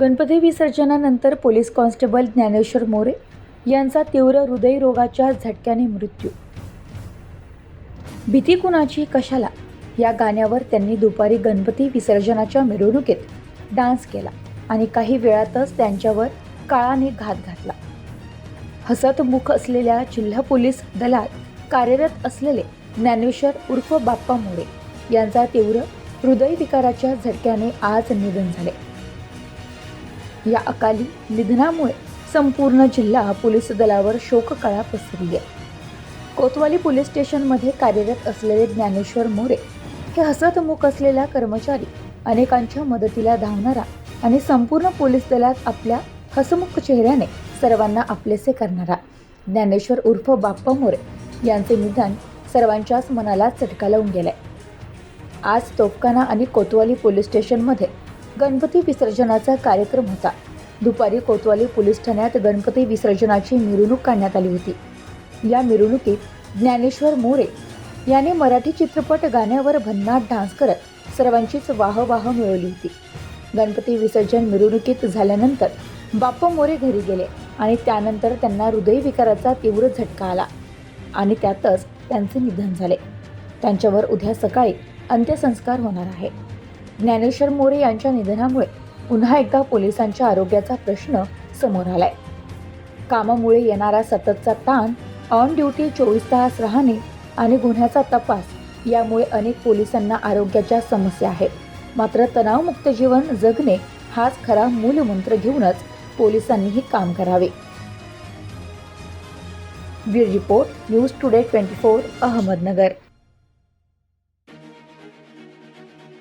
गणपती विसर्जनानंतर police constable Dnyaneshwar More यांचा तीव्र हृदयरोगाच्या झटक्याने मृत्यू. भीती कुणाची कशाला? या गाण्यावर त्यांनी दुपारी गणपती विसर्जनाच्या मिरवणुकीत डान्स केला आणि काही वेळातच त्यांच्यावर काळाने घात घातला. हसतमुख असलेल्या जिल्हा पोलीस दलात कार्यरत असलेले ज्ञानेश्वर उर्फ बाप्पा मोरे यांचा तीव्र हृदयविकाराच्या झटक्याने आज निधन झाले. या अकाली निधनामुळे संपूर्ण जिल्हा पोलीस दलावर शोककळा पसरली आहे. कोतवाली पोलीस स्टेशनमध्ये कार्यरत असलेले ज्ञानेश्वर मोरे हे हसतमुख असलेला कर्मचारी अनेकांच्या मदतीला धावणारा आणि संपूर्ण पोलीस दलात आपल्या हसमुख चेहऱ्याने सर्वांना आपलेसे करणारा ज्ञानेश्वर उर्फ बाप्पा मोरे यांचे निधन सर्वांच्याच मनाला चटका लावून गेलंय. आज तोफखाना आणि कोतवाली पोलीस स्टेशनमध्ये गणपती विसर्जनाचा कार्यक्रम होता. दुपारी कोतवाली पोलीस ठाण्यात गणपती विसर्जनाची मिरवणूक काढण्यात आली होती. या मिरवणुकीत ज्ञानेश्वर मोरे याने मराठी चित्रपट गाण्यावर भन्नाट डान्स करत सर्वांचीच वाहवाह मिळवली होती. गणपती विसर्जन मिरवणुकीत झाल्यानंतर बाप्पा मोरे घरी गेले आणि त्यानंतर त्यांना हृदयविकाराचा तीव्र झटका आला आणि त्यातच त्यांचे निधन झाले. त्यांच्यावर उद्या सकाळी अंत्यसंस्कार होणार आहे. ज्ञानेश्वर मोरे यांच्या निधनामुळे पुन्हा एकदा पोलिसांच्या आरोग्याचा प्रश्न समोर आलाय. कामामुळे येणारा सततचा ताण ऑन ड्युटी चोवीस तास राहणे आणि गुन्ह्याचा तपास यामुळे अनेक पोलिसांना आरोग्याच्या समस्या आहेत. मात्र तणावमुक्त जीवन जगणे हाच खरा मूलमंत्र घेऊनच पोलिसांनीही काम करावे. Bureau report news today twenty four Ahmednagar.